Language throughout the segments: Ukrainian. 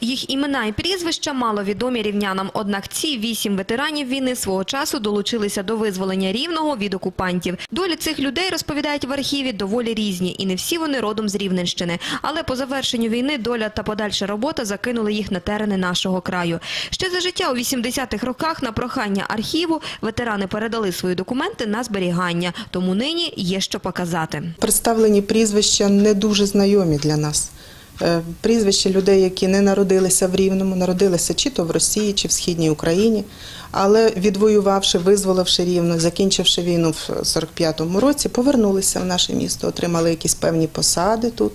Їх імена і прізвища мало відомі рівнянам. Однак ці вісім ветеранів війни свого часу долучилися до визволення рівного від окупантів. Долі цих людей розповідають в архіві доволі різні, і не всі вони родом з Рівненщини. Але по завершенню війни доля та подальша робота закинули їх на терени нашого краю. Ще за життя у 80-х роках на прохання архіву ветерани передали свої документи на зберігання. Тому нині є що показати. Представлені прізвища не дуже знайомі для нас. Е, Прізвища людей, які не народилися в Рівному, народилися чи то в Росії, чи в Східній Україні, але відвоювавши, визволивши Рівно, закінчивши війну в 45-му році, повернулися в наше місто, отримали якісь певні посади тут,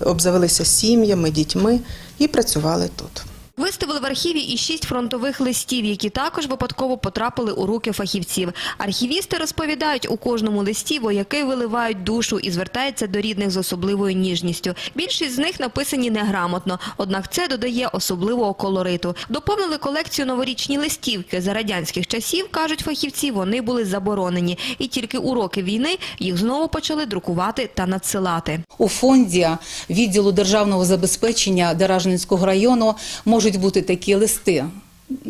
обзавелися сім'ями, дітьми і працювали тут. Виставили в архіві і шість фронтових листів, які також випадково потрапили у руки фахівців. Архівісти розповідають, у кожному листі вояки виливають душу і звертаються до рідних з особливою ніжністю. Більшість з них написані неграмотно, однак це додає особливого колориту. Доповнили колекцію новорічні листівки. За радянських часів, кажуть фахівці, вони були заборонені. І тільки у роки війни їх знову почали друкувати та надсилати. У фонді відділу державного забезпечення Деражницького району можуть бути такі листи.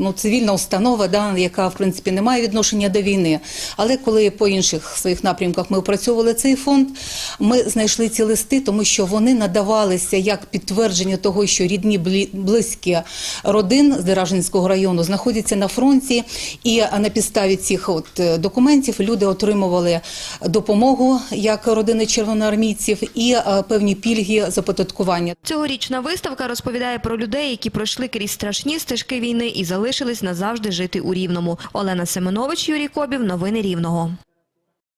Ну, цивільна установа, да, яка в принципі не має відношення до війни. Але коли по інших своїх напрямках ми опрацьовували цей фонд, ми знайшли ці листи, тому що вони надавалися як підтвердження того, що рідні близькі родин з Деражинського району знаходяться на фронті, і на підставі цих от документів люди отримували допомогу як родини червоноармійців і певні пільги за податкування. Цьогорічна виставка розповідає про людей, які пройшли крізь страшні стежки війни і залишились назавжди жити у Рівному. Олена Семенович, Юрій Кобів. Новини Рівного.